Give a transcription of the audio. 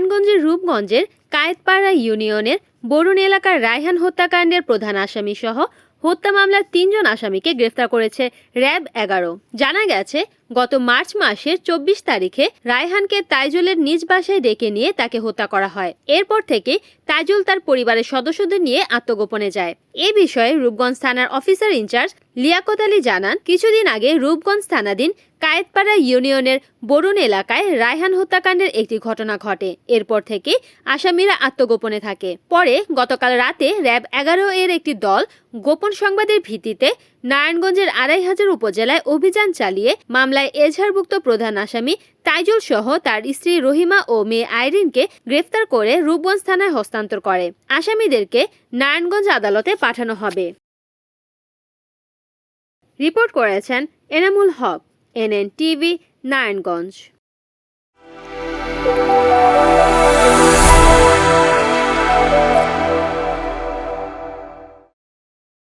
নারায়ণগঞ্জের রূপগঞ্জের কায়েতপাড়া ইউনিয়নের বরুণ এলাকার রায়হান হত্যাকাণ্ডের প্রধান আসামি সহ হত্যা মামলার তিনজন আসামিকে গ্রেফতার করেছে র্যাব এগারো। জানা গেছে গত মার্চ মাসের চব্বিশ তারিখে রায়হানকে তাইজুলের নিজ বাসায় ডেকে নিয়ে তাকে হত্যা করা হয়। এরপর থেকে তাইজুল তার পরিবারের সদস্যদের নিয়ে আত্মগোপনে যায়। এ বিষয়ে রূপগঞ্জ থানার অফিসার ইনচার্জ লিয়াকত আলী জানান, কিছুদিন আগে রূপগঞ্জ থানাধীন কায়েতপাড়া ইউনিয়নের বরুণ এলাকায় রায়হান হত্যাকাণ্ডের একটি ঘটনা ঘটে। এরপর থেকে আসামিরা আত্মগোপনে থাকে। পরে গতকাল রাতে র্যাব এগারো এর একটি দল গোপন সংবাদের ভিত্তিতে নারায়ণগঞ্জের আড়াই হাজার উপজেলায় অভিযান চালিয়ে মামলায় এজাহারভুক্ত প্রধান আসামি তাইজুল সহ তার স্ত্রী রহিমা ও মেয়ে আইরিনকে গ্রেফতার করে রূপগঞ্জ থানায় হস্তান্তর করে। আসামিদেরকে নারায়ণগঞ্জ আদালতে পাঠানো হবে। রিপোর্ট করেছেন এনামুল হক এনএন টিভি নারায়ণগঞ্জ।